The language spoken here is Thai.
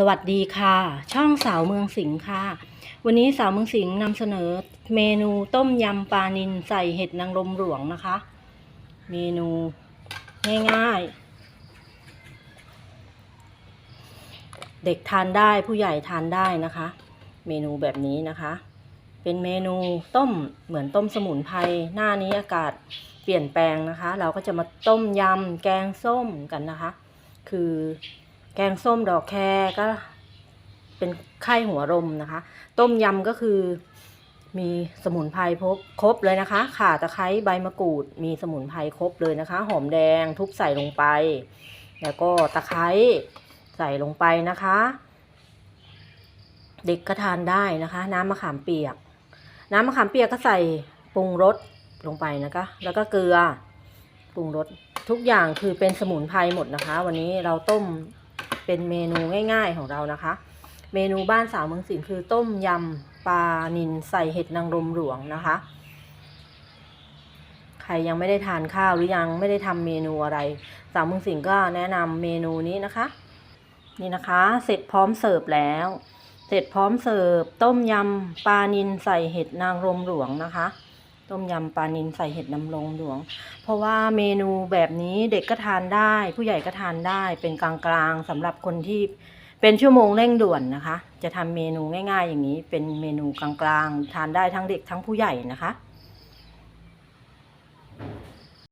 สวัสดีค่ะ ช่องสาวเมืองสิงห์ค่ะ วันนี้สาวเมืองสิงห์นำเสนอเมนูต้มยำปลานิลใส่เห็ดนางรมหลวงนะคะ เมนูง่ายๆ เด็กทานได้ผู้ใหญ่ทานได้นะคะ เมนูแบบนี้นะคะ เป็นเมนูต้มเหมือนต้มสมุนไพรหน้านี้อากาศเปลี่ยนแปลงนะคะ เราก็จะมาต้มยำแกงส้มกันนะคะ คือ แกงส้มดอกแครก็เป็นไข้หัวรมนะคะ ต้มยำก็คือมีสมุนไพรพบครบเลยนะคะ ข่าตะไคร้ใบมะกรูด มีสมุนไพรครบเลยนะคะ หอมแดงทุบใส่ลงไป แล้วก็ตะไคร้ใส่ลงไปนะคะ เด็กก็ทานได้นะคะ น้ำมะขามเปียก น้ำมะขามเปียกก็ใส่ปรุงรสลงไปนะคะ แล้วก็เกลือปรุงรสทุกอย่างคือเป็นสมุนไพรหมดนะคะ วันนี้เราต้ม เป็นเมนูง่ายๆของเรานะคะ เมนูบ้านสาวเมืองสิงห์คือต้มยำปลานิลใส่เห็ดนางรมหลวงนะคะ ใครยังไม่ได้ทานข้าวหรือยังไม่ได้ทำเมนูอะไร สาวเมืองสิงห์ก็แนะนำเมนูนี้นะคะ นี่นะคะ เสร็จพร้อมเสิร์ฟแล้ว เสร็จพร้อมเสิร์ฟต้มยำปลานิลใส่เห็ดนางรมหลวงนะคะ ต้มยำปลานิลใส่เห็ดนางรมหลวง เพราะว่าเมนูแบบนี้เด็กก็ทานได้ ผู้ใหญ่ก็ทานได้ เป็นกลางๆสำหรับคนที่เป็นชั่วโมงเร่งด่วนนะคะ จะทำเมนูง่าย ๆ อย่างนี้ เป็นเมนูกลางๆ ทานได้ทั้งเด็กทั้งผู้ใหญ่นะคะ